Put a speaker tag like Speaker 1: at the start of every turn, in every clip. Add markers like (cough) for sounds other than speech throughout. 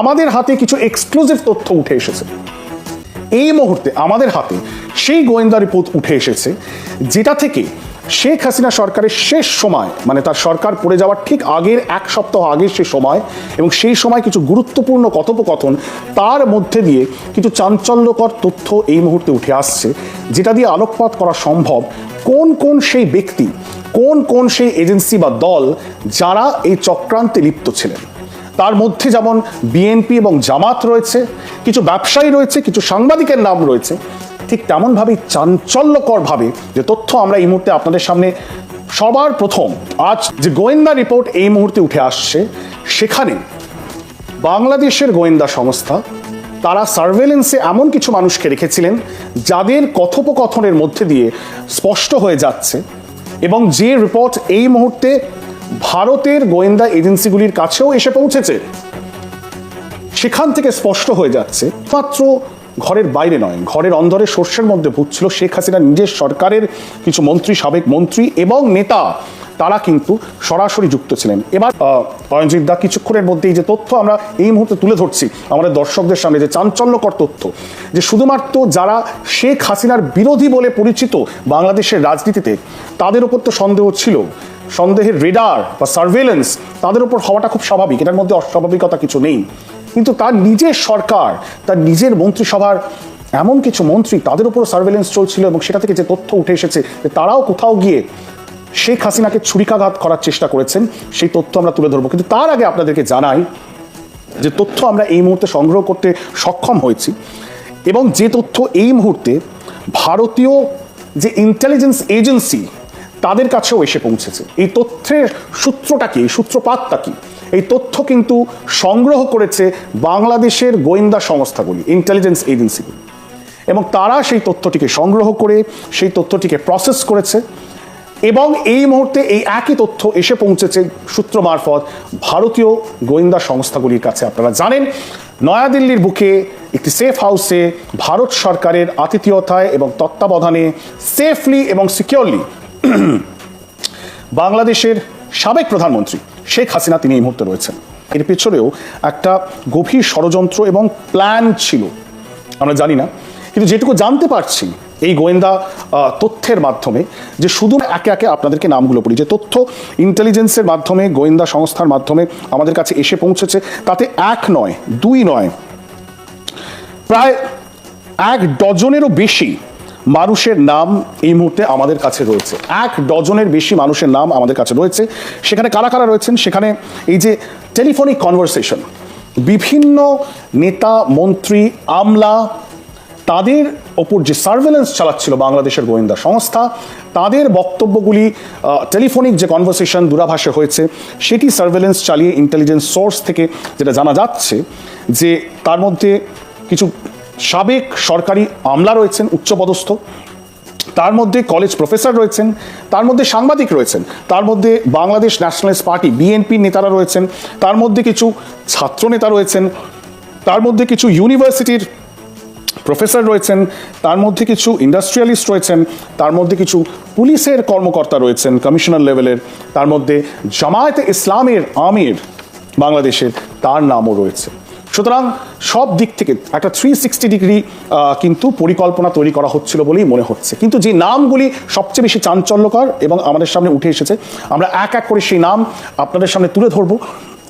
Speaker 1: আমাদের হাতে কিছু এক্সক্লুসিভ তথ্য উঠে এসেছে। এই মুহূর্তে আমাদের হাতে সেই গোয়েন্দা রিপোর্ট উঠে এসেছে, যেটা থেকে শেখ হাসিনা সরকারের শেষ সময় মানে তার সরকার পড়ে যাওয়ার ঠিক আগের এক সপ্তাহ আগের সে সময় এবং সেই সময় কিছু গুরুত্বপূর্ণ কথোপকথন, তার মধ্যে দিয়ে কিছু চাঞ্চল্যকর তথ্য এই মুহূর্তে উঠে আসছে, যেটা দিয়ে আলোকপাত করা সম্ভব কোন কোন সেই ব্যক্তি, কোন কোন সেই এজেন্সি বা দল যারা এই চক্রান্তে লিপ্ত ছিলেন। তার মধ্যে যেমন বিএনপি এবং জামাত রয়েছে, কিছু ব্যবসায়ী রয়েছে, কিছু সাংবাদিকের নাম রয়েছে, ঠিক তেমনভাবেই চাঞ্চল্যকরভাবে যে তথ্য আমরা এই মুহূর্তে আপনাদের সামনে সবার প্রথম, আজ যে গোয়েন্দা রিপোর্ট এই মুহূর্তে উঠে আসছে, সেখানে বাংলাদেশের গোয়েন্দা সংস্থা তারা সার্ভেলেন্সে এমন কিছু মানুষকে রেখেছিলেন যাদের কথোপকথনের মধ্যে দিয়ে স্পষ্ট হয়ে যাচ্ছে এবং যে রিপোর্ট এই মুহূর্তে ভারতের গোয়েন্দা এজেন্সিগুলির কাছেও এসে পৌঁছেছে। সেখান থেকে স্পষ্ট হয়ে যাচ্ছে, মাত্র ঘরের বাইরে নয়, ঘরের অন্দরে শস্যের মধ্যে ভুগছিল শেখ হাসিনা, নিজের সরকারের কিছু মন্ত্রী, সাবেক মন্ত্রী এবং নেতা, তারা কিন্তু সরাসরি যুক্ত ছিলেন। এবার অয়নজিৎ দা, কিছুক্ষণের মধ্যেই যে তথ্য আমরা এই মুহূর্তে তুলে ধরছি, আমাদের দর্শকদের সামনে যে চাঞ্চল্যকর তথ্য, যে শুধুমাত্র যারা শেখ হাসিনার বিরোধী বলে পরিচিত বাংলাদেশের রাজনীতিতে, তাদের উপর তো সন্দেহ ছিল। সন্দেহের রেডার বা সার্ভেলেন্স তাদের উপর হওয়াটা খুব স্বাভাবিক। এটার মধ্যে অস্বাভাবিকতা কিছু নেই। কিন্তু তার নিজের সরকার, তার নিজের মন্ত্রিসভার এমন কিছু মন্ত্রী তাদের উপর সার্ভেলেন্স চলছিল এবং সেটা থেকে যে তথ্য উঠে এসেছে যে তারাও কোথাও গিয়ে শেখ হাসিনাকে ছুরিকাঘাত করার চেষ্টা করেছেন, সেই তথ্য আমরা তুলে ধরবো। কিন্তু তার আগে আপনাদেরকে জানাই যে তথ্য আমরা এই মুহূর্তে সংগ্রহ করতে সক্ষম হয়েছি এবং যে তথ্য এই মুহূর্তে ভারতীয় যে ইন্টেলিজেন্স এজেন্সি তাদের কাছেও এসে পৌঁছেছে। এই তথ্যের সূত্রটা কি? এই সূত্রপাতটা কি? এই তথ্য কিন্তু সংগ্রহ করেছে বাংলাদেশের গোয়েন্দা সংস্থাগুলি ইন্টেলিজেন্স এজেন্সিগুলি এবং তারা সেই তথ্যটিকে সংগ্রহ করে, সেই তথ্যটিকে প্রসেস করেছে এবং এই মুহূর্তে এই একই তথ্য এসে পৌঁছেছে সূত্র মারফত ভারতীয় গোয়েন্দা সংস্থাগুলির কাছে। আপনারা জানেন, নয়াদিল্লির বুকে একটি সেফ হাউসে ভারত সরকারের আতিথেয়তায় এবং তত্ত্বাবধানে সেফলি এবং সিকিউরলি (clears throat) বাংলাদেশের সাবেক প্রধানমন্ত্রী শেখ হাসিনা তিনি এই মুহূর্তে রয়েছেন। এর পেছনেও একটা গভীর ষড়যন্ত্র এবং প্ল্যান ছিল। আমরা জানি না, কিন্তু যেটুকু জানতে পারছি, এই গোয়েন্দা তথ্যের মাধ্যমে যে শুধু একে একে আপনাদেরকে নামগুলো পড়ি যে তথ্য ইন্টেলিজেন্সের মাধ্যমে, গোয়েন্দা সংস্থার মাধ্যমে আমাদের কাছে এসে পৌঁছেছে, তাতে এক নয়, দুই নয়, প্রায় এক ডজনেরও বেশি মানুষের নাম এই মুহূর্তে আমাদের কাছে রয়েছে। এক ডজনের বেশি মানুষের নাম আমাদের কাছে রয়েছে। সেখানে কারা কারা রয়েছেন? সেখানে এই যে টেলিফোনিক কনভারসেশন, বিভিন্ন নেতা, মন্ত্রী, আমলা, তাদের ওপর যে সার্ভেলেন্স চালাচ্ছিল বাংলাদেশের গোয়েন্দা সংস্থা, তাদের বক্তব্যগুলি টেলিফোনিক যে কনভারসেশন দূরাভাষে হয়েছে, সেটি সার্ভেলেন্স চালিয়ে ইন্টেলিজেন্স সোর্স থেকে যেটা জানা যাচ্ছে যে তার মধ্যে কিছু সাবেক সরকারি আমলা রয়েছেন, উচ্চপদস্থ। তার মধ্যে কলেজ প্রফেসর রয়েছেন, তার মধ্যে সাংবাদিক রয়েছেন, তার মধ্যে বাংলাদেশ ন্যাশনালিস্ট পার্টি বিএনপির নেতারা রয়েছেন, তার মধ্যে কিছু ছাত্র নেতা রয়েছেন, তার মধ্যে কিছু ইউনিভার্সিটির প্রফেসর রয়েছেন, তার মধ্যে কিছু ইন্ডাস্ট্রিয়ালিস্ট রয়েছেন, তার মধ্যে কিছু পুলিশের কর্মকর্তা রয়েছেন, কমিশনার লেভেলের, তার মধ্যে জামায়াতে ইসলামের আমির বাংলাদেশের, তার নামও রয়েছে। সুতরাং সব দিক থেকে একটা থ্রি সিক্সটি ডিগ্রি কিন্তু পরিকল্পনা তৈরি করা হচ্ছিল বলেই মনে হচ্ছে। কিন্তু যে নামগুলি সবচেয়ে বেশি চাঞ্চল্যকর এবং আমাদের সামনে উঠে এসেছে, আমরা এক এক করে সেই নাম আপনাদের সামনে তুলে ধরবো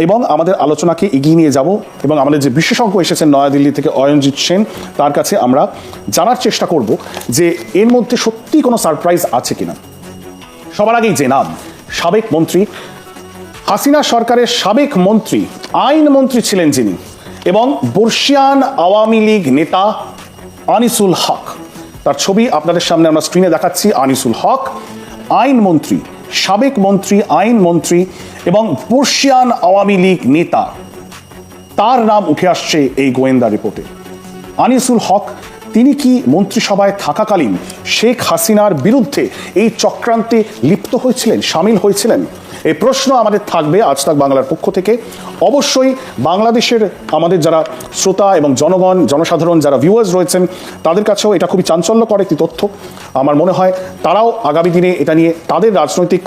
Speaker 1: এবং আমাদের আলোচনাকে এগিয়ে নিয়ে যাব এবং আমাদের যে বিশেষজ্ঞ এসেছেন নয়াদিল্লি থেকে অয়নজিৎ সেন, তার কাছে আমরা জানার চেষ্টা করব যে এর মধ্যে সত্যি কোনো সারপ্রাইজ আছে কিনা। সবার আগেই যে নাম, সাবেক মন্ত্রী, হাসিনা সরকারের সাবেক মন্ত্রী আইন মন্ত্রী ছিলেন যিনি। এবং বর্ষিয়ান আওয়ামী লীগ নেতা আনিসুল হক। তার ছবি আপনাদের সামনে আমরা স্ক্রিনে দেখাচ্ছি, আনিসুল হক আইনমন্ত্রী সাবেক মন্ত্রী আইনমন্ত্রী এবং বর্ষিয়ান আওয়ামী লীগ নেতা। তার নাম উঠে আসছে এই গোয়েন্দা রিপোর্টে আনিসুল হক তিনি কি মন্ত্রিসভায় থাকাকালীন শেখ হাসিনার বিরুদ্ধে এই চক্রান্তে লিপ্ত হয়েছিলেন, সামিল হয়েছিলেন? এই প্রশ্ন আমাদের থাকবে আজ তাক বাংলার পক্ষ থেকে। অবশ্যই বাংলাদেশের আমাদের যারা শ্রোতা এবং জনগণ, জনসাধারণ, যারা ভিউয়ার্স রয়েছেন, তাদের কাছেও এটা খুবই চাঞ্চল্যকর একটি তথ্য। আমার মনে হয় তারাও আগামী দিনে এটা নিয়ে তাদের রাজনৈতিক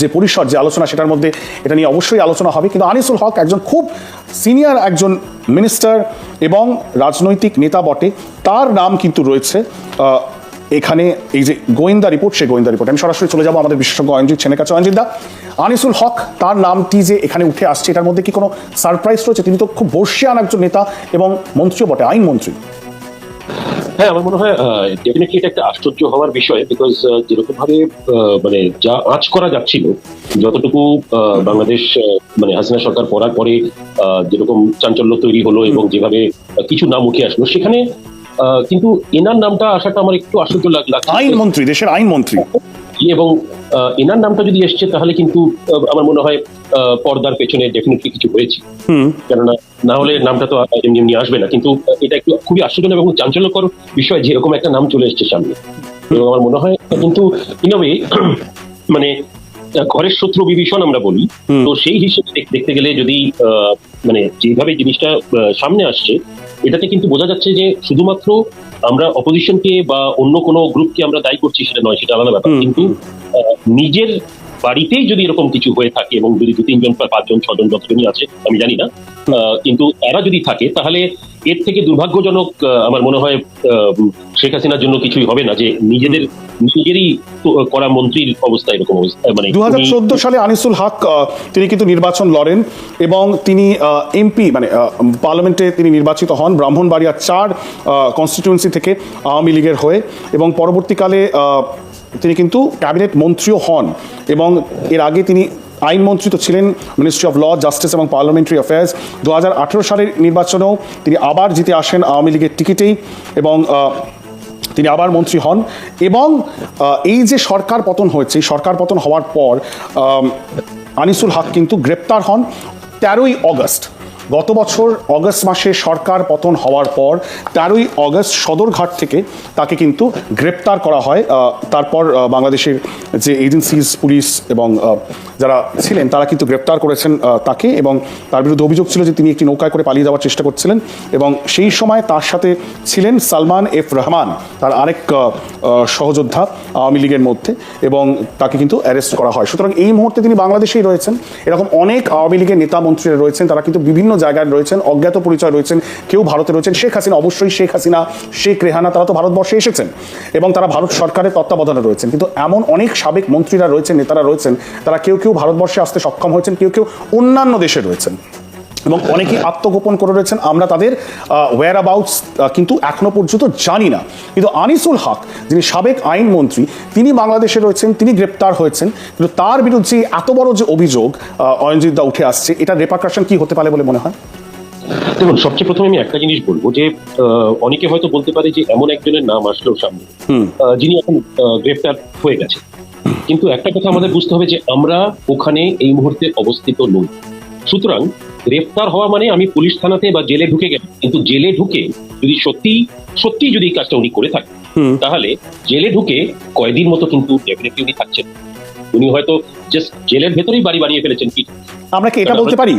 Speaker 1: যে পরিসর, যে আলোচনা, সেটার মধ্যে এটা নিয়ে অবশ্যই আলোচনা হবে। কিন্তু আনিসুল হক একজন খুব সিনিয়র একজন মিনিস্টার এবং রাজনৈতিক নেতা বটে। তার নাম কিন্তু রয়েছে এখানে এই যে গোয়েন্দা রিপোর্ট, সেই গোয়েন্দা রিপোর্ট। আমি সরাসরি চলে যাব আমাদের বিশেষজ্ঞ অঞ্জিত ছেনের কাছে। অঞ্জিত দা, আনিসুল হক তার নামটি যে এখানে উঠে আসছে, এটার মধ্যে কি কোনো সারপ্রাইজ রয়েছে? তিনি তো খুব বর্ষিয়ান একজন নেতা এবং মন্ত্রীও বটে, আইনমন্ত্রী।
Speaker 2: হ্যাঁ আমার মনে হয় ডেফিনেটলি এটা একটা আশ্চর্য হওয়ার বিষয় বিকজ যেরকম ভাবে মানে যা আঁচ করা যাচ্ছিল, যতটুকু বাংলাদেশ মানে হাসিনা সরকার পড়ার পরে যেরকম চাঞ্চল্য তৈরি হলো এবং যেভাবে কিছু নাম উঠে আসলো, সেখানে কিন্তু এনার নামটা আসাটা আমার একটু আশ্চর্য লাগল আইন
Speaker 1: মন্ত্রী, দেশের আইনমন্ত্রী
Speaker 2: এবং এনার নামটা যদি এসছে তাহলে কিন্তু আমার মনে হয় আহ, পর্দার পেছনে ডেফিনেটলি কিছু হয়েছে। কেননা না হলে নামটা তো এমনি এমনি আসবে না। কিন্তু এটা একটু খুবই আশ্চর্যজনক এবং চাঞ্চল্যকর বিষয় যেরকম একটা নাম চলে এসছে সামনে। এবং আমার মনে হয় কিন্তু ইন (clears throat) মানে ঘরের শত্রু বিভীষণ আমরা বলি। তো সেই হিসেবে দেখতে গেলে যদি আহ, মানে যেভাবে জিনিসটা সামনে আসছে এটাতে কিন্তু বোঝা যাচ্ছে যে শুধুমাত্র আমরা অপোজিশনকে বা অন্য কোনো গ্রুপকে আমরা দায়ী করছি সেটা নয় সেটা আলাদা ব্যাপার। কিন্তু আহ, নিজের বাড়িতেই যদি এরকম কিছু হয়ে থাকে এবং যদি দু, তিনজন বা পাঁচজন, ছজন যতজনই আছে, আমি জানি না কিন্তু তারা যদি থাকে, তাহলে এর থেকে দুর্ভাগ্যজনক আমার মনে হয় শেখ হাসিনার জন্য কিছুই হবে না যে নিজেদের, নিজেরই করা মন্ত্রীর অবস্থা এরকম অবস্থা মানে
Speaker 1: দু হাজার চোদ্দ সালে আনিসুল হক তিনি কিন্তু নির্বাচন লড়েন এবং তিনি এমপি মানে পার্লামেন্টে তিনি নির্বাচিত হন ব্রাহ্মণবাড়িয়া চার কনস্টিটিউয়েন্সি থেকে আওয়ামী লীগের হয়ে এবং পরবর্তীকালে তিনি কিন্তু ক্যাবিনেট মন্ত্রীও হন এবং এর আগে তিনি আইনমন্ত্রী তো ছিলেন মিনিস্ট্রি অফ ল জাস্টিস এবং পার্লামেন্টারি অ্যাফেয়ার্স দু হাজার আঠেরো সালের নির্বাচনেও তিনি আবার জিতে আসেন আওয়ামী লীগের টিকিটেই এবং তিনি আবার মন্ত্রী হন এবং এই যে সরকার পতন হয়েছে, এই সরকার পতন হওয়ার পর আনিসুল হক কিন্তু গ্রেপ্তার হন তেরোই অগস্ট। গত বছর অগস্ট মাসে সরকার পতন হওয়ার পর তেরোই অগস্ট সদরঘাট থেকে তাকে কিন্তু গ্রেপ্তার করা হয়। তারপর বাংলাদেশের যে এজেন্সিজ পুলিশ এবং যারা ছিলেন তারা কিন্তু গ্রেপ্তার করেছেন তাকে এবং তার বিরুদ্ধে অভিযোগ ছিল যে তিনি একটি নৌকায় করে পালিয়ে যাওয়ার চেষ্টা করছিলেন এবং সেই সময় তার সাথে ছিলেন সালমান এফ রহমান, তার আরেক সহযোদ্ধা আওয়ামী লীগের মধ্যে এবং তাকে কিন্তু অ্যারেস্ট করা হয়। সুতরাং এই মুহূর্তে তিনি বাংলাদেশেই রয়েছেন। এরকম অনেক আওয়ামী লীগের নেতা মন্ত্রীরা রয়েছেন, তারা কিন্তু বিভিন্ন জায়গায় রয়েছেন, অজ্ঞাত পরিচয় রয়েছেন, কেউ ভারতে রয়েছেন, শেখ হাসিনা, অবশ্যই শেখ হাসিনা, শেখ রেহানা, তারা তো ভারতবর্ষে এসেছেন। এবং তারা ভারত সরকারের তত্ত্বাবধানে রয়েছেন। কিন্তু এমন অনেক সাবেক মন্ত্রীরা রয়েছেন, নেতারা রয়েছেন, তারা কেউ কেউ ভারতবর্ষে আসতে সক্ষম হয়েছেন, কেউ কেউ অন্যান্য দেশে রয়েছেন। এবং অনেকেই আত্মগোপন করে রয়েছেন। আমরা তাদের ওয়ার অ্যাবাউটস কিন্তু এখনও পর্যন্ত জানি না। কিন্তু আনিসুল হক যিনি সাবেক আইনমন্ত্রী তিনি বাংলাদেশে রয়েছেন তিনি গ্রেপ্তার হয়েছেন। কিন্তু তার বিরুদ্ধে এত বড় যে অভিযোগ অয়নজিৎ দা উঠে আসছে এটার রেপারকাশন কি হতে পারে বলে মনে হয়?
Speaker 2: দেখুন সবচেয়ে প্রথমে আমি একটা জিনিস বলব যে অনেকে হয়তো বলতে পারে যে এমন একজনের নাম আসলো সামনে যিনি এখন আহ, গ্রেফতার হয়ে গেছে। কিন্তু একটা কথা আমাদের বুঝতে হবে যে আমরা ওখানে এই মুহূর্তে অবস্থিত নই। সুতরাং গ্রেফতার হওয়া মানে আমি পুলিশ থানাতে বা জেলে ঢুকে গেলাম। কিন্তু জেলে ঢুকে যদি সত্যি সত্যি যদি এই কাজটা উনি করে থাকেন তাহলে জেলে ঢুকে কয়েদির মতো কিন্তু ডেফিনেটলি উনি থাকছেন। উনি হয়তো জাস্ট জেলের ভেতরেই বাড়ি বানিয়ে ফেলেছেন কি?
Speaker 1: আমরা কি এটা বলতে পারি?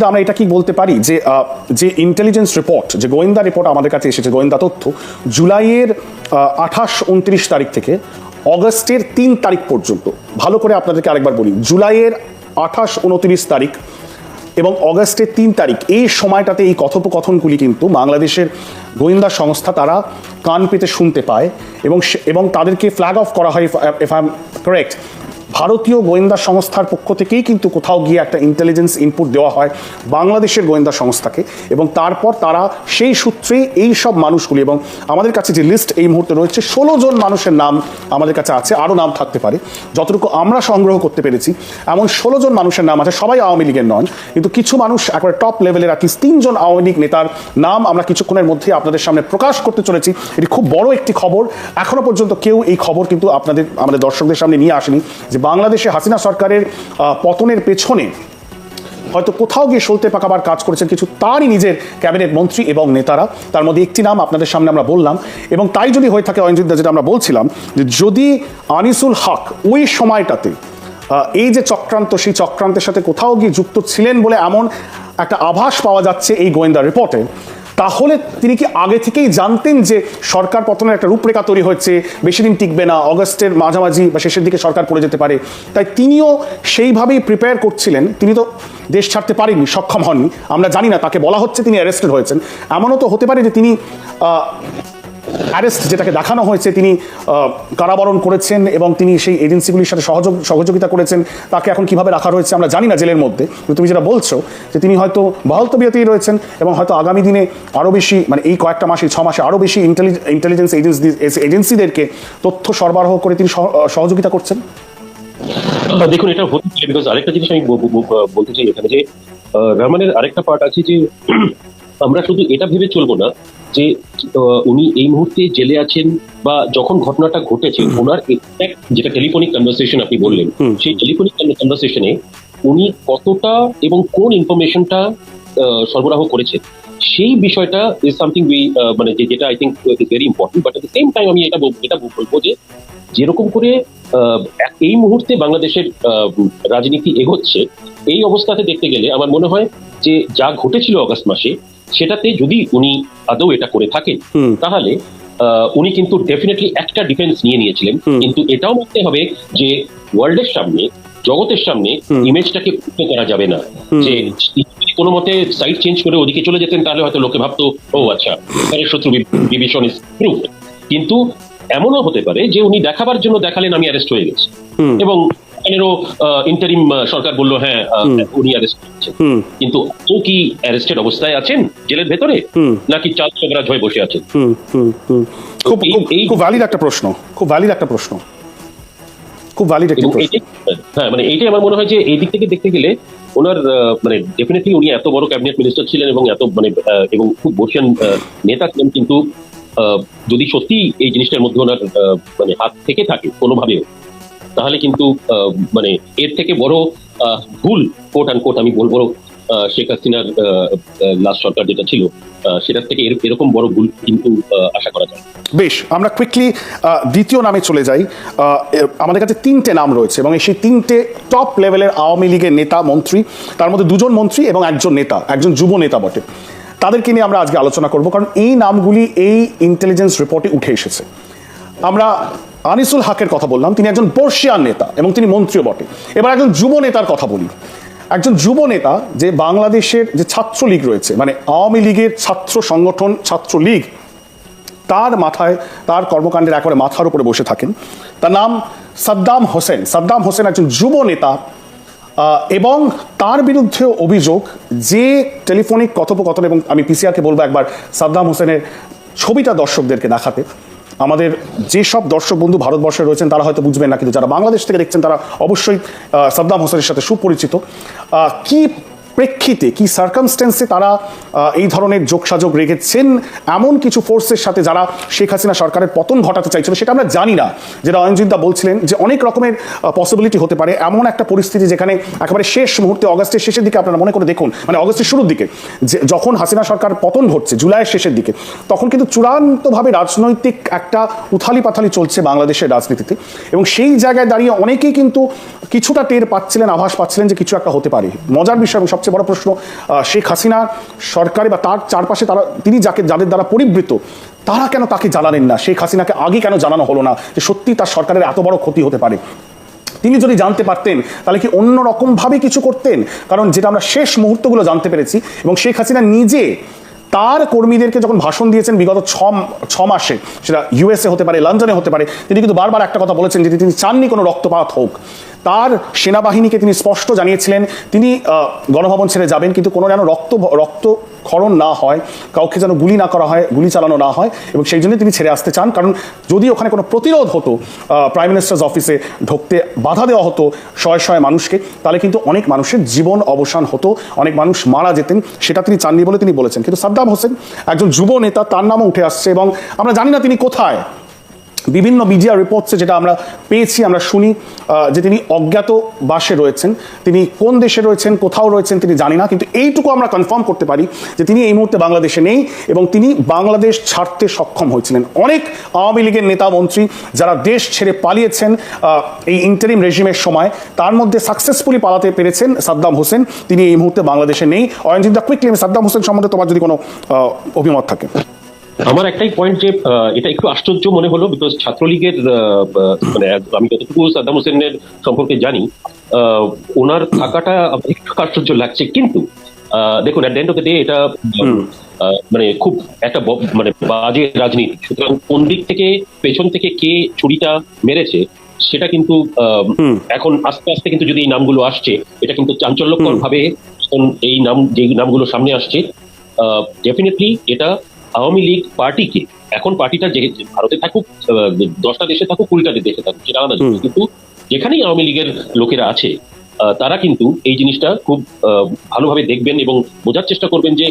Speaker 1: দা, আমরা এটা কি বলতে পারি? যে যে ইন্টেলিজেন্স রিপোর্ট যে গোয়েন্দা রিপোর্ট আমাদের কাছে এসেছে গোয়েন্দা তথ্য জুলাইয়ের আঠাশ উনত্রিশ তারিখ থেকে অগস্টের তিন তারিখ পর্যন্ত। ভালো করে আপনাদেরকে আরেকবার বলি জুলাইয়ের আঠাশ উনত্রিশ তারিখ এবং অগস্টের তিন তারিখ, এই সময়টাতে এই কথোপকথনগুলি কিন্তু বাংলাদেশের গোয়েন্দা সংস্থা তারা কান পেতে শুনতে পায় এবং এবং তাদেরকে ফ্ল্যাগ অফ করা হয় এফ আই এম কারেক্ট ভারতীয় গোয়েন্দা সংস্থার পক্ষ থেকেই কিন্তু কোথাও গিয়ে একটা ইন্টেলিজেন্স ইনপুট দেওয়া হয় বাংলাদেশের গোয়েন্দা সংস্থাকে এবং তারপর তারা সেই সূত্রেই এই সব মানুষগুলি এবং আমাদের কাছে যে লিস্ট এই মুহূর্তে রয়েছে, ষোলো জন মানুষের নাম আমাদের কাছে আছে, আরও নাম থাকতে পারে। যতটুকু আমরা সংগ্রহ করতে পেরেছি, এমন ষোলো জন মানুষের নাম আছে, সবাই আওয়ামী লীগের নন কিন্তু কিছু মানুষ একবারে টপ লেভেলের অ্যাটলিস্ট তিনজন আওয়ামী লীগ নেতার নাম আমরা কিছুক্ষণের মধ্যে আপনাদের সামনে প্রকাশ করতে চলেছি। এটি খুব বড় একটি খবর, এখনও পর্যন্ত কেউ এই খবর কিন্তু আপনাদের, আমাদের দর্শকদের সামনে নিয়ে আসেনি যে বাংলাদেশে হাসিনা সরকারের পতনের পেছনে হয়তো কোথাও গিয়ে সলতে পাকাবার কাজ করেছেন কিছু তারই নিজের ক্যাবিনেট মন্ত্রী এবং নেতারা। তার মধ্যে একটি নাম আপনাদের সামনে আমরা বললাম এবং তাই যদি হয়ে থাকে অঞ্জিত যেটা আমরা বলছিলাম যে যদি আনিসুল হক ওই সময়টাতে এই যে চক্রান্ত, সেই চক্রান্তের সাথে কোথাও গিয়ে যুক্ত ছিলেন বলে এমন একটা আভাস পাওয়া যাচ্ছে এই গোয়েন্দা রিপোর্টে তাহলে তিনি কি আগে থেকেই জানতেন যে সরকার পতনের একটা রূপরেখা তৈরি হচ্ছে বেশি দিন টিকবে না, অগস্টের মাঝামাঝি বা শেষের দিকে সরকার পড়ে যেতে পারে। তাই তিনিও সেইভাবেই প্রিপেয়ার করছিলেন। তিনি তো দেশ ছাড়তে পারেননি, সক্ষম হননি। আমরা জানি না তাকে বলা হচ্ছে তিনি অ্যারেস্টেড হয়েছেন। এমনও তো হতে পারে যে তিনি অ্যারেস্ট যেটাকে দেখানো হয়েছে, তিনি কারাবরণ করেছেন এবং তিনি সেই এজেন্সিগুলির সাথে সহযোগ, সহযোগিতা করেছেন। তাকে এখন কীভাবে রাখা রয়েছে আমরা জানি না জেলের মধ্যে। তুমি যেটা বলছো যে তিনি হয়তো বহাল তবিয়তেই রয়েছেন এবং হয়তো আগামী দিনে আরও বেশি মানে এই কয়েকটা মাসে, ছ মাসে আরও বেশি ইন্টেলিজেন্স এজেন্সি এজেন্সিদেরকে তথ্য সরবরাহ করে তিনি সহ- সহযোগিতা করছেন।
Speaker 2: দেখুন, এটা পারে বিকজ আরেকটা জিনিস আমি বলতে চাই এখানে যে রহমানের আরেকটা পার্ট আছে যে আমরা শুধু এটা ভেবে চলবো না যে উনি এই মুহূর্তে জেলে আছেন বা যখন ঘটনাটা ঘটেছে ওনার যেটা টেলিফোনিক কনভারসেশন আপনি বললেন সেই টেলিফোনিক কনভারসেশনে উনি কতটা এবং কোন ইনফরমেশনটা সরবরাহ করেছেন সেই বিষয়টা ইজ সামথিং উই মানে যেটা I think is very important but at the same time আমি এটা এটা বলব যে যেরকম করে আহ, এই মুহূর্তে বাংলাদেশের রাজনীতি এগোচ্ছে এই অবস্থাতে দেখতে গেলে আমার মনে হয় যে যা ঘটেছিল অগস্ট মাসে সেটাতে যদি উনি আদৌ এটা করে থাকেন তাহলে উনি কিন্তু ডেফিনেটলি একটা ডিফেন্স নিয়ে নিয়েছিলেন। কিন্তু এটাও মানতে হবে যে ওয়ার্ল্ডের সামনে জগতের সামনে ইমেজটাকে উঠতে করা যাবে না। যে কোনো মতে সাইড চেঞ্জ করে ওদিকে চলে যেতেন তাহলে হয়তো লোকে ভাবতো ও আচ্ছা শত্রু বিভীষণ প্রুফ কিন্তু এমনও হতে পারে যে উনি দেখাবার জন্য দেখালেন আমি অ্যারেস্ট হয়ে গেছি। এবং ইন্টারিম সরকার বলল হ্যাঁ উনি অ্যারেস্ট কিন্তু ও কি অ্যারেস্টেড অবস্থায় আছেন জেলের ভেতরে? নাকি চাল চোগরাজ হয়ে বসে আছেন?
Speaker 1: খুব খুব- ভ্যালিড একটা প্রশ্ন। খুব ভ্যালিড একটা প্রশ্ন। খুব ভ্যালিড একটা প্রশ্ন।
Speaker 2: হ্যাঁ মানে এইটাই আমার মনে হয় যে এই দিক থেকে দেখতে গেলে ওনার মানে ডেফিনেটলি উনি এত বড় ক্যাবিনেট মিনিস্টার ছিলেন এবং এত মানে এবং খুব বসিয়ান নেতা ছিলেন কিন্তু যদি সত্যি এই জিনিসটার মধ্যে ওনার মানে হাত থেকে থাকে কোনোভাবেও তাহলে কিন্তু মানে এর থেকে বড় ভুল কোট আন কোট আমি বলব শেখ হাসিনার লাস্ট সরকার যেটা ছিল সেটার থেকে এরকম বড় ভুল কিন্তু আশা করা যায়
Speaker 1: বেশ, আমরা কুইকলি দ্বিতীয় নামে চলে যাই। আমাদের কাছে তিনটে নাম রয়েছে এবং সেই তিনটে টপ লেভেলের আওয়ামী লীগের নেতা, মন্ত্রী, তার মধ্যে দুজন মন্ত্রী এবং একজন নেতা, একজন যুব নেতা বটে। তাদেরকে নিয়ে আমরা আজকে আলোচনা করব, কারণ এই নামগুলি এই ইন্টেলিজেন্স রিপোর্টে উঠে এসেছে। আমরা আনিসুল হকের কথা বললাম, তিনি একজন বর্ষিয়ান নেতা এবং তিনি মন্ত্রীও বটে। এবার একজন যুব নেতার কথা বলি। একজন যুব নেতা যে বাংলাদেশের যে ছাত্রলীগ রয়েছে মানে আওয়ামী লীগের ছাত্র সংগঠন, ছাত্রলীগ, তার মাথায়, তার কর্মকাণ্ডের একেবারে মাথার উপরে বসে থাকেন। তার নাম সাদ্দাম হোসেন। সাদ্দাম হোসেন একজন যুব নেতা এবং তার বিরুদ্ধে অভিযোগ যে টেলিফোনিক কথোপকথন, এবং আমি পিসিআরকে বলব একবার, সাদ্দাম হোসেনের ছবিটা দর্শকদেরকে দেখাতে। আমাদের যেসব দর্শক বন্ধু ভারতবর্ষে রয়েছেন, তারা হয়তো বুঝবেন না, কিন্তু যারা বাংলাদেশ থেকে দেখছেন, তারা অবশ্যই সাদ্দাম হোসেনের সাথে সুপরিচিত। কি প্রেক্ষিতে কি সার্কামস্টেন্সে তারা এই ধরনের যোগসাযোগ রেখেছেন? এমন কিছু ফোর্সের সাথে যারা শেখ হাসিনা সরকারের পতন ঘটাতে চাইছিল, সেটা আমরা জানি না। যেটা অয়নজিৎদা বলছিলেন যে অনেক রকমের পসিবিলিটি হতে পারে। এমন একটা পরিস্থিতি যেখানে একেবারে শেষ মুহূর্তে, অগস্টের শেষের দিকে আপনারা মনে করে দেখুন মানে অগস্টের শুরুর দিকে, যে যখন হাসিনা সরকার পতন ঘটছে, জুলাইয়ের শেষের দিকে, তখন কিন্তু চূড়ান্তভাবে রাজনৈতিক একটা উথালি পাথালি চলছে বাংলাদেশের রাজনীতিতে। এবং সেই জায়গায় দাঁড়িয়ে অনেকেই কিন্তু কিছুটা টের পাচ্ছিলেন, আভাস পাচ্ছিলেন যে কিছু একটা হতে পারে। মজার বিষয় এবং সবচেয়ে বড় প্রশ্ন শেখ হাসিনা সরকারে বা তার চারপাশে তারা, তিনি যাকে, যাদের দ্বারা পরিবৃত তারা কেন তাকে জানালেন না? শেখ হাসিনাকে আগে কেন জানানো হলো না যে সত্যি তার সরকারের এত বড় ক্ষতি হতে পারে? তিনি যদি জানতে পারতেন, তাহলে কি অন্য রকমভাবে কিছু করতেন? কারণ যেটা আমরা শেষ মুহূর্তগুলো জানতে পেরেছি, এবং শেখ হাসিনা নিজে তার কর্মীদেরকে যখন ভাষণ দিয়েছেন বিগত ছ ছ মাসে, সেটা ইউএসএ হতে পারে, লন্ডনে হতে পারে, তিনি কিন্তু বারবার একটা কথা বলেছেন যে তিনি চাননি কোনো রক্তপাত হোক। তার সেনাবাহিনীকে তিনি স্পষ্ট জানিয়েছিলেন, তিনি গণভবন ছেড়ে যাবেন, কিন্তু কোনো যেন রক্ত রক্ত ক্ষরণ না হয়, কাউকে যেন গুলি না করা হয়, গুলি চালানো না হয়, এবং সেই জন্য তিনি ছেড়ে আসতে চান। কারণ যদি ওখানে কোনো প্রতিরোধ হতো প্রাইম মিনিস্টার্স অফিসে ঢুকতে বাধা দেওয়া হতো শয়ে শয়ে মানুষকে, তাহলে কিন্তু অনেক মানুষের জীবন অবসান হতো, অনেক মানুষ মারা যেতেন, সেটা তিনি চাননি বলে তিনি বলেছেন। কিন্তু সাদ্দাম হোসেন একজন যুব নেতা, তার নামও উঠে আসছে এবং আমরা জানি না তিনি কোথায়। বিভিন্ন মিডিয়া রিপোর্টসে যেটা আমরা পেয়েছি, আমরা শুনি যে তিনি অজ্ঞাত বাসে রয়েছেন। তিনি কোন দেশে রয়েছেন, কোথাও রয়েছেন তিনি জানি না, কিন্তু এইটুকু আমরা কনফার্ম করতে পারি যে তিনি এই মুহূর্তে বাংলাদেশে নেই এবং তিনি বাংলাদেশ ছাড়তে সক্ষম হয়েছিলেন। অনেক আওয়ামী লীগের নেতা মন্ত্রী যারা দেশ ছেড়ে পালিয়েছেন এই ইন্টারিম রেজিমের সময়, তার মধ্যে সাকসেসফুলি পালাতে পেরেছেন সাদ্দাম হোসেন। তিনি এই মুহূর্তে বাংলাদেশে নেই। অয়নজিন্দা কুইকলি আমি সাদ্দাম হোসেন সম্বন্ধে তোমার যদি কোনো অভিমত থাকে।
Speaker 2: আমার একটাই পয়েন্ট যে এটা একটু আশ্চর্য মনে হলো বিকজ ছাত্রলীগের মানে আমি যতটুকু সাদ্দাম হোসেনের সম্পর্কে জানি ওনার থাকাটা একটু আশ্চর্য লাগছে। কিন্তু দেখুন at end of the day এটা মানে খুব একটা মানে বাজে রাজনীতি। সুতরাং কোন দিক থেকে পেছন থেকে কে ছুরিটা মেরেছে সেটা কিন্তু আহ, এখন আস্তে আস্তে কিন্তু যদি এই নামগুলো আসছে এটা কিন্তু চাঞ্চল্যকর ভাবে এই নাম যে নামগুলো সামনে আসছে ডেফিনেটলি এটা আওয়ামী লীগ পার্টিকে এখন পার্টিটা যে ভারতে থাকুক দশটা দেশে থাকুক কুড়িটা দেশে থাকুক সেটা আলাদা কিন্তু যেখানেই আওয়ামী লীগের লোকেরা আছে আহ, তারা কিন্তু এই জিনিসটা খুব আহ, ভালোভাবে দেখবেন এবং বোঝার চেষ্টা করবেন যে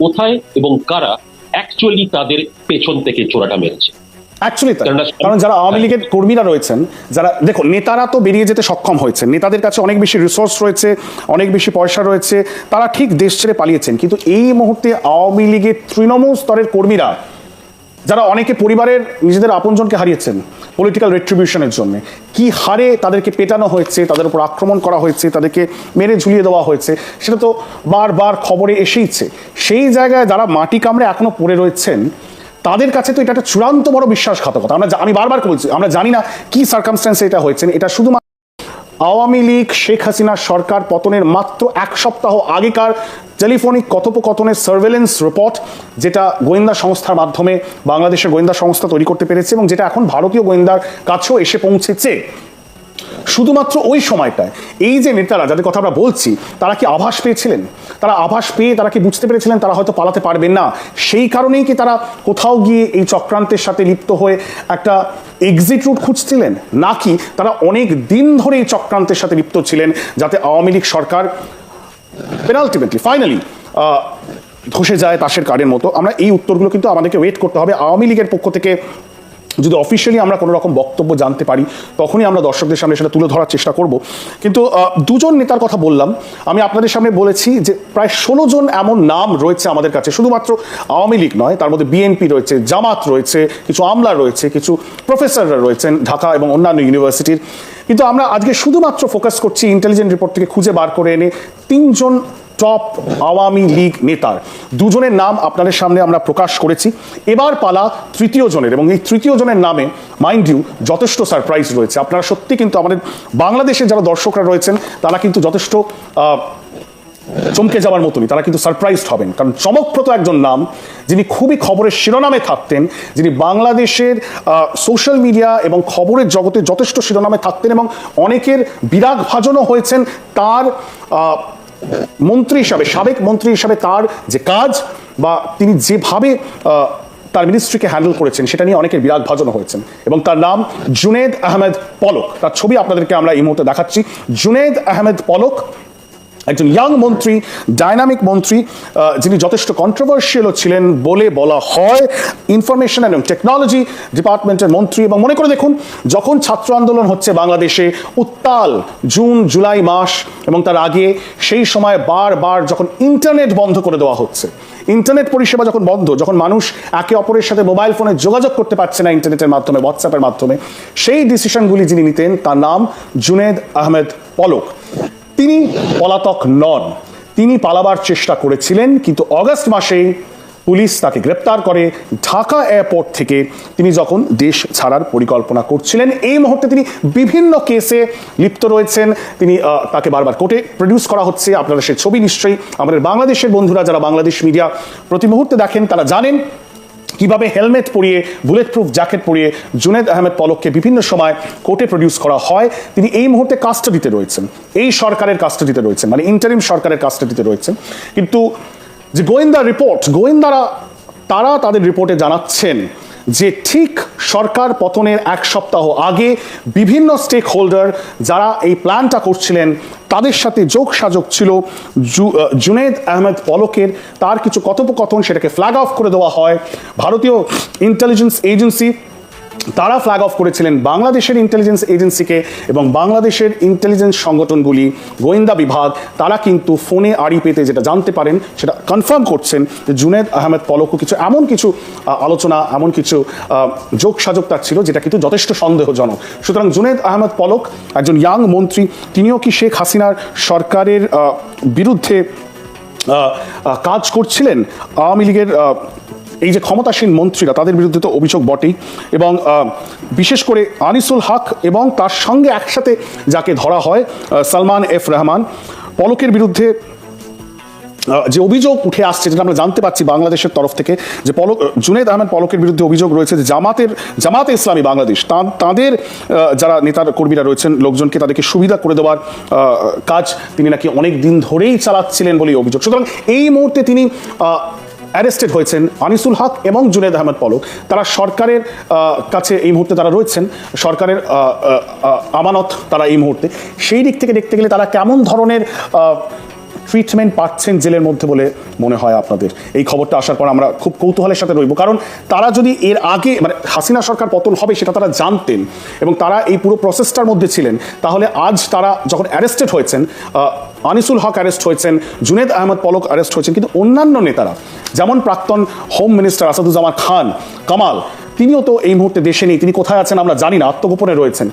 Speaker 2: কোথায় এবং কারা অ্যাকচুয়ালি তাদের পেছন থেকে চোরাটা মেরেছে।
Speaker 1: অ্যাকচুয়ালি তাই।
Speaker 2: কারণ-
Speaker 1: যারা আওয়ামী লীগের কর্মীরা রয়েছেন যারা দেখো নেতারা তো বেরিয়ে যেতে সক্ষম হয়েছেন নেতাদের কাছে অনেক বেশি রিসোর্স রয়েছে অনেক বেশি পয়সা রয়েছে তারা ঠিক দেশ ছেড়ে পালিয়েছেন। কিন্তু এই মুহূর্তে আওয়ামী লীগের তৃণমূল স্তরের কর্মীরা যারা অনেকে পরিবারের নিজেদের আপনজনকে হারিয়েছেন পলিটিক্যাল রেট্রিবিউশনের জন্য কি হারে তাদেরকে পেটানো হয়েছে তাদের উপর আক্রমণ করা হয়েছে তাদেরকে মেরে ঝুলিয়ে দেওয়া হয়েছে সেটা তো বারবার খবরে এসেইছে। সেই জায়গায় যারা মাটি কামড়ে এখনও পড়ে রয়েছেন তাদের কাছে তো এটা একটা চূড়ান্ত বড় বিশ্বাসঘাতকতা। আমরা আমি বারবার বলছি, আমরা জানি না কি সার্কামস্ট্যান্সে এটা হয়েছে, এটা শুধুমাত্র আওয়ামী লীগ, শেখ হাসিনার সরকার পতনের মাত্র এক সপ্তাহ আগেকার টেলিফোনিক কথোপকথনের সার্ভেলেন্স রিপোর্ট যেটা গোয়েন্দা সংস্থার মাধ্যমে বাংলাদেশের গোয়েন্দা সংস্থা তৈরি করতে পেরেছে এবং যেটা এখন ভারতীয় গোয়েন্দার কাছেও এসে পৌঁছেছে। শুধুমাত্র ওই সময়টায়, এই যে নেতারা যাদের কথা আমরা বলছি, তারা কি আভাস পেয়েছিলেন? তারা আভাস পেয়ে তারা কি বুঝতে পেরেছিলেন তারা হয়তো পালাতে পারবেন না? সেই কারণেই কি তারা কোথাও গিয়ে এই চক্রান্তের সাথে লিপ্ত হয়ে একটা এক্সিট রুট খুঁজছিলেন? নাকি তারা অনেক দিন ধরে এই চক্রান্তের সাথে লিপ্ত ছিলেন যাতে আওয়ামী লীগ সরকার পেনাল্টিমেটলি ফাইনালি ধসে যায় তাসের কার্ডের মতো? আমরা এই উত্তরগুলো কিন্তু আমাদেরকে ওয়েট করতে হবে। আওয়ামী লীগের পক্ষ থেকে যদি অফিসিয়ালি আমরা কোনো রকম বক্তব্য জানতে পারি, তখনই আমরা দর্শকদের সামনে সেটা তুলে ধরার চেষ্টা করব। কিন্তু দুজন নেতার কথা বললাম। আমি আপনাদের সামনে বলেছি যে প্রায় ষোলো জন এমন নাম রয়েছে আমাদের কাছে। শুধুমাত্র আওয়ামী লীগ নয়, তার মধ্যে বিএনপি রয়েছে, জামাত রয়েছে, কিছু আমলা রয়েছে, কিছু প্রফেসররা রয়েছেন ঢাকা এবং অন্যান্য ইউনিভার্সিটির কিন্তু আমরা আজকে শুধুমাত্র ফোকাস করছি ইন্টেলিজেন্ট রিপোর্ট থেকে খুঁজে বার করে এনে তিনজন টপ আওয়ামী লীগ নেতার। দুজনের নাম আপনাদের সামনে আমরা প্রকাশ করেছি। এবার পালা তৃতীয় জনের এবং এই তৃতীয় জনের নামে মাইন্ড ইউ যথেষ্ট সারপ্রাইজ রয়েছে। আপনারা সত্যি কিন্তু আমাদের বাংলাদেশের যারা দর্শকরা রয়েছেন, তারা কিন্তু যথেষ্ট চমকে যাওয়ার মতনই। তারা কিন্তু সারপ্রাইজড হবেন। কারণ চমকপ্রদ একজন নাম, যিনি খুবই খবরের শিরোনামে থাকতেন, যিনি বাংলাদেশের সোশ্যাল মিডিয়া এবং খবরের জগতে যথেষ্ট শিরোনামে থাকতেন এবং অনেকের বিরাগ ভাজনও হয়েছেন। তার মন্ত্রী হিসাবে, সাবেক মন্ত্রী হিসাবে তার যে কাজ বা তিনি যেভাবে তার মিনিস্ট্রিকে হ্যান্ডেল করেছেন, সেটা নিয়ে অনেকের বিরাট ভাজনও হয়েছেন। এবং তার নাম জুনেদ আহমেদ পলক। তার ছবি আপনাদেরকে আমরা এই মুহূর্তে দেখাচ্ছি। জুনেদ আহমেদ পলক একজন ইয়াং মন্ত্রী ডাইনামিক মন্ত্রী যিনি যথেষ্ট কন্ট্রোভার্সিয়ালও ছিলেন বলে বলা হয়। ইনফরমেশন এবং টেকনোলজি ডিপার্টমেন্টের মন্ত্রী এবং মনে করে দেখুন, যখন ছাত্র আন্দোলন হচ্ছে বাংলাদেশে, উত্তাল জুন, জুলাই মাস এবং তার আগে সেই সময় বারবার যখন ইন্টারনেট বন্ধ করে দেওয়া হচ্ছে ইন্টারনেট পরিষেবা যখন বন্ধ, যখন মানুষ একে অপরের সাথে মোবাইল ফোনে যোগাযোগ করতে পারছে না ইন্টারনেটের মাধ্যমে হোয়াটসঅ্যাপের মাধ্যমে, সেই ডিসিশনগুলি যিনি নিতেন, তার নাম জুনেদ আহমেদ পলক। তিনি পলাতক নন। তিনি পালাবার চেষ্টা করেছিলেন, কিন্তু অগস্ট মাসেই পুলিশ তাকে গ্রেপ্তার করে ঢাকা এয়ারপোর্ট থেকে। তিনি যখন দেশ ছাড়ার পরিকল্পনা করছিলেন, এই মুহূর্তে তিনি বিভিন্ন কেসে লিপ্ত রয়েছেন। তিনি তাকে বারবার কোর্টে প্রডিউস করা হচ্ছে। আপনারা সে ছবি নিশ্চয়ই আমাদের বাংলাদেশের বন্ধুরা, যারা বাংলাদেশ মিডিয়া প্রতি মুহূর্তে দেখেন, তারা জানেন কীভাবে হেলমেট পরিয়ে বুলেট প্রুফ জ্যাকেট পরিয়ে জুনেদ আহমেদ পলককে বিভিন্ন সময় কোর্টে প্রডিউস করা হয়, তিনি এই মুহূর্তে কাস্টাডিতে রয়েছেন। এই সরকারের কাস্টাডিতে রয়েছেন মানে ইন্টারিম সরকারের কাস্টাডিতে রয়েছেন। কিন্তু যে গোয়েন্দা রিপোর্ট গোয়েন্দারা, তারা তাদের রিপোর্টে জানাচ্ছেন যে ঠিক সরকার পতনের এক সপ্তাহ আগে বিভিন্ন স্টেক হোল্ডার যারা এই প্ল্যানটা করছিলেন, তাদের সাথে যোগ সাজক ছিল জুনেদ আহমেদ পলকের তার কিছু কথোপকথন সেটাকে ফ্ল্যাগ অফ করে দেওয়া হয়। ভারতীয় ইন্টেলিজেন্স এজেন্সি তারা ফ্ল্যাগ অফ করেছিলেন বাংলাদেশের ইন্টেলিজেন্স এজেন্সিকে এবং বাংলাদেশের ইন্টেলিজেন্স সংগঠনগুলি, গোয়েন্দা বিভাগ, তারা কিন্তু ফোনে আড়ি পেতে যেটা জানতে পারেন, সেটা কনফার্ম করছেন যে জুনেদ আহমেদ পলকও কিছু, এমন কিছু আলোচনা, এমন কিছু যোগ সাযোগ তার ছিল যেটা কিন্তু যথেষ্ট সন্দেহজনক। সুতরাং জুনেদ আহমেদ পলক, একজন ইয়াং মন্ত্রী, তিনিও কি শেখ হাসিনার সরকারের বিরুদ্ধে কাজ করছিলেন? আওয়ামী লীগের এই যে ক্ষমতাসীন মন্ত্রীরা, তাদের বিরুদ্ধে তো অভিযোগ বটেই। এবং বিশেষ করে আনিসুল হক এবং তার সঙ্গে একসাথে যাকে ধরা হয় সালমান এফ রহমান, পলকের বিরুদ্ধে যে অভিযোগ উঠে আসছে, যেটা আমরা জানতে পারছি বাংলাদেশের তরফ থেকে, যে পলক, জুনেদ আহমেদ পলকের বিরুদ্ধে অভিযোগ রয়েছে যে জামাতের, জামাতে ইসলামী বাংলাদেশ তাদের যারা নেতার কর্মীরা রয়েছেন, লোকজনকে তাদেরকে সুবিধা করে দেওয়ার কাজ তিনি নাকি অনেক দিন ধরেই চালাচ্ছিলেন বলেই অভিযোগ। সুতরাং এই মুহূর্তে তিনি অ্যারেস্টেড হয়েছেন আনিসুল হক এবং জুনেদ আহমেদ পলক। তারা সরকারের কাছে এই মুহূর্তে তারা রয়েছেন। সরকারের আমানত তারা এই মুহূর্তে। সেই দিক থেকে দেখতে গেলে তারা কেমন ধরনের ট্রিটমেন্ট পাচ্ছেন জেলের মধ্যে বলে মনে হয় আপনাদের। এই খবরটা আসার পর আমরা খুব কৌতূহলের সাথে রইব। কারণ তারা যদি এর আগে মানে হাসিনা সরকার পতন হবে সেটা তারা জানতেন এবং তারা এই পুরো প্রসেসটার মধ্যে ছিলেন, তাহলে আজ তারা যখন অ্যারেস্টেড হয়েছেন আনিসুল হক অ্যারেস্ট হয়েছেন, জুনেদ আহমদ পলক অ্যারেস্ট হয়েছেন, কিন্তু অন্যান্য নেতারা, যেমন প্রাক্তন হোম মিনিস্টার আসাদুজ্জামান খান, কামাল, তিনিও তো এই মুহূর্তে দেশে নেই, তিনি কোথায় আছেন আমরা জানি না, আত্মগোপনে রয়েছেন।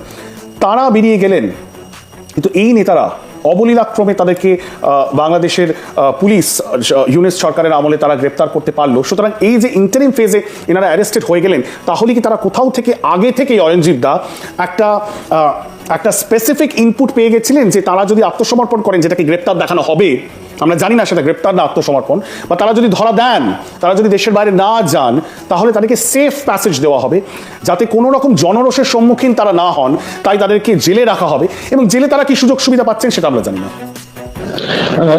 Speaker 1: তারা বেরিয়ে গেলেন, কিন্তু এই নেতারা অবলীলাক্রমে তাদেরকে বাংলাদেশের পুলিশ ইউনেস সরকারের আমলে তারা গ্রেপ্তার করতে পারল। সুতরাং এই যে ইন্টারিম ফেজে এনারা অ্যারেস্টেড হয়ে গেলেন, তাহলে কি তারা কোথাও থেকে আগে থেকেই অরঞ্জিত দা একটা একটা স্পেসিফিক ইনপুট পেয়ে গেছিলেন যে তারা যদি আত্মসমর্পণ করেন, যেটাকে গ্রেপ্তার দেখানো হবে? আমরা জানি না সেটা গ্রেপ্তার না আত্মসমর্পণ, বা তারা যদি ধরা দেন, তারা যদি দেশের বাইরে না যান, তাহলে তাদেরকে সেফ প্যাসেজ দেওয়া হবে, যাতে কোনো রকম জনরোষের সম্মুখীন তারা না হন, তাই তাদেরকে জেলে রাখা হবে, এবং জেলে তারা কি সুযোগ সুবিধা পাচ্ছেন সেটা আমরা জানি না।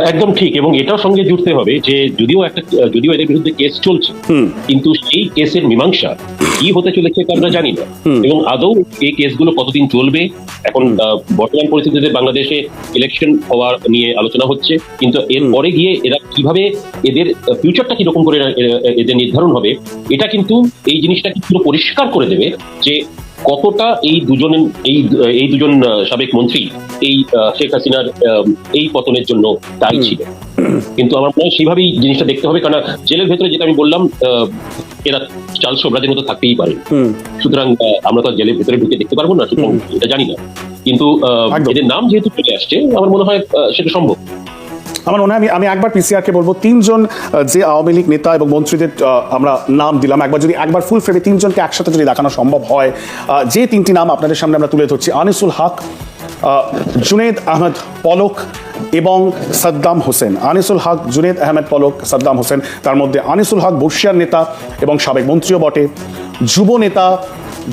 Speaker 2: একদম ঠিক এবং এটাও সঙ্গে জুড়তে হবে যে যদিও একটা যদিও এদের বিরুদ্ধে কেস চলছে কিন্তু সেই কেসের মীমাংসা কি হতে চলেছে আমরা জানি না। এবং আদৌ এই কেসগুলো কতদিন চলবে এখন বর্তমান পরিস্থিতিতে বাংলাদেশে ইলেকশন হওয়ার নিয়ে আলোচনা হচ্ছে কিন্তু এর পরে গিয়ে এরা কীভাবে এদের ফিউচারটা কীরকম করে এদের নির্ধারণ হবে এটা কিন্তু এই জিনিসটা পুরো পরিষ্কার করে দেবে যে কতটা এই দুজন এই এই দুজন সাবেক মন্ত্রী এই শেখ হাসিনার এই পতনের জন্য দায়ী ছিল কিন্তু আমার মনে হয় সেইভাবেই জিনিসটা দেখতে হবে কারণ জেলের ভেতরে যেটা আমি বললাম আহ, এরা চাল সোবরাজের মতো থাকতেই পারে। সুতরাং আমরা তো জেলের ভেতরে ঢুকে দেখতে পারব না সুতরাং এটা জানি না। কিন্তু। এদের নাম যেহেতু চলে আসছে আমার মনে হয় সেটা সম্ভব।
Speaker 1: আমার মনে হয় আমি আমি একবার পিসিআরকে বলব, তিনজন যে আওয়ামী লীগ নেতা এবং মন্ত্রীদের আমরা নাম দিলাম, একবার যদি একবার ফুল ফ্রেমে তিনজনকে একসাথে যদি দেখানো সম্ভব হয় যে তিনটি নাম আপনাদের সামনে আমরা তুলে ধরছি, আনিসুল হক জুনেদ আহমেদ পলক এবং সাদ্দাম হোসেন। আনিসুল হক, জুনেদ আহমেদ পলক, সাদ্দাম হোসেন, তার মধ্যে আনিসুল হক বর্ষিয়ার নেতা এবং সাবেক মন্ত্রীও বটে, যুব নেতা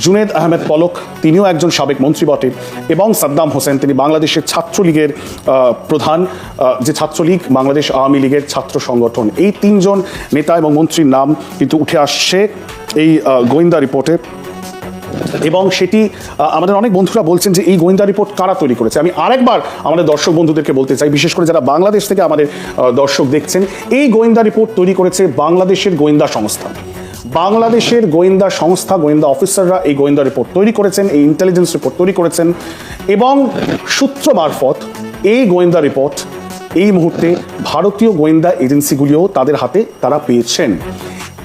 Speaker 1: জুনেদ আহমেদ পলক, তিনিও একজন সাবেক মন্ত্রী বটে, এবং সাদ্দাম হোসেন, তিনি বাংলাদেশের ছাত্রলীগের প্রধান যে ছাত্রলীগ, বাংলাদেশ আওয়ামী লীগের ছাত্র সংগঠন। এই তিনজন নেতা এবং মন্ত্রীর নাম কিন্তু উঠে আসছে এই গোয়েন্দা রিপোর্টে। এবং সেটি আমাদের অনেক বন্ধুরা বলছেন যে এই গোয়েন্দা রিপোর্ট কারা তৈরি করেছে? আমি আরেকবার আমাদের দর্শক বন্ধুদেরকে বলতে চাই, বিশেষ করে যারা বাংলাদেশ থেকে আমাদের দর্শক দেখছেন, এই গোয়েন্দা রিপোর্ট তৈরি করেছে বাংলাদেশের গোয়েন্দা সংস্থা। বাংলাদেশের গোয়েন্দা সংস্থা, গোয়েন্দা অফিসাররা এই গোয়েন্দা রিপোর্ট তৈরি করেছেন, এই ইন্টেলিজেন্স রিপোর্ট তৈরি করেছেন এবং সূত্র মারফত এই গোয়েন্দা রিপোর্ট এই মুহূর্তে ভারতীয় গোয়েন্দা এজেন্সিগুলিও তাদের হাতে তারা পেয়েছেন।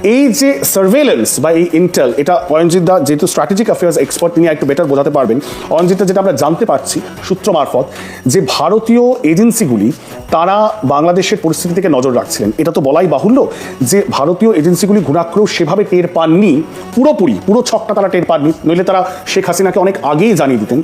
Speaker 1: এই যে সার্ভেলেন্স বা এই ইন্টেল এটা অয়নজিৎ দা যেহেতু স্ট্র্যাটেজিক অ্যাফেয়ার্স এক্সপার্ট তিনি একটু বেটার বোঝাতে পারবেন। অয়নজিৎ দা যেটা আমরা জানতে পারছি সূত্র মারফত, যে ভারতীয় এজেন্সিগুলি তারা বাংলাদেশের পরিস্থিতি থেকে নজর রাখছিলেন। এটা তো বলাই বাহুল্য যে ভারতীয় এজেন্সিগুলি ঘুণাক্রেও সেভাবে টের পাননি, পুরোপুরি, পুরো ছকটা তারা টের পাননি। নইলে তারা শেখ হাসিনাকে অনেক আগেই জানিয়ে দিতেন।